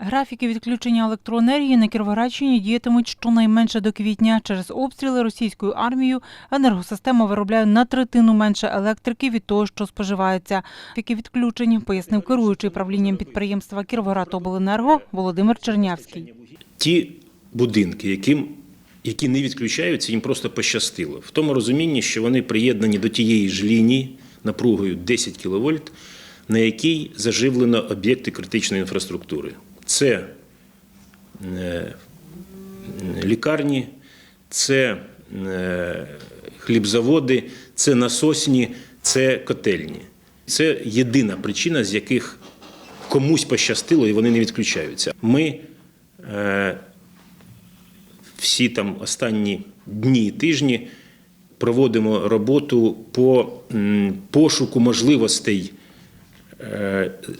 Графіки відключення електроенергії на Кіровоградщині діятимуть щонайменше до квітня. Через обстріли російською армією енергосистема виробляє на третину менше електрики від того, що споживається. Такі відключень пояснив керуючий правлінням підприємства Кіровоградобленерго Володимир Чернявський. ті будинки, яким, які не відключаються, їм просто пощастило. В тому розумінні, що вони приєднані до тієї ж лінії напругою 10 кВт, на якій заживлено об'єкти критичної інфраструктури. Це е, лікарні, це е, хлібзаводи, це насосні, це котельні. Це єдина причина, з яких комусь пощастило і вони не відключаються. Ми е, всі там останні дні і тижні проводимо роботу по пошуку можливостей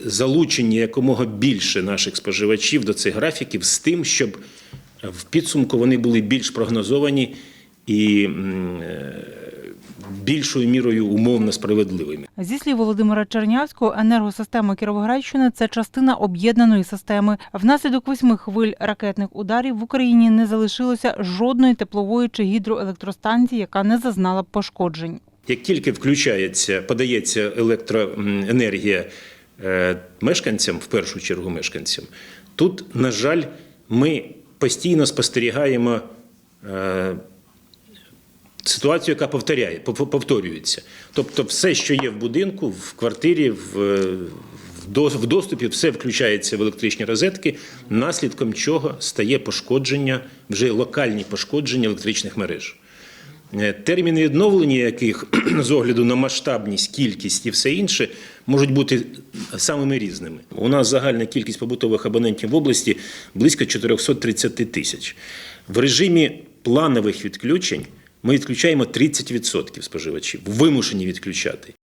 залучення якомога більше наших споживачів до цих графіків з тим, щоб в підсумку вони були більш прогнозовані і е, більшою мірою умовно справедливими. Зі слів Володимира Чернявського, енергосистема Кіровоградщини це частина об'єднаної системи. Внаслідок восьми хвиль ракетних ударів в Україні не залишилося жодної теплової чи гідроелектростанції, яка не зазнала пошкоджень. Як тільки включається, подається електроенергія е, мешканцям, в першу чергу мешканцям, тут, на жаль, ми постійно спостерігаємо е, ситуацію, яка повторяє, пов- повторюється. Тобто, все, що є в будинку, в квартирі, в, е, в доступі, все включається в електричні розетки, наслідком чого стає пошкодження, вже локальні пошкодження електричних мереж. Е, Терміни відновлення яких з огляду на масштабність, кількість і все інше можуть бути самими різними. У нас загальна кількість побутових абонентів в області близько 430 тисяч. В режимі планових відключень ми відключаємо 30% споживачів, вимушені відключати.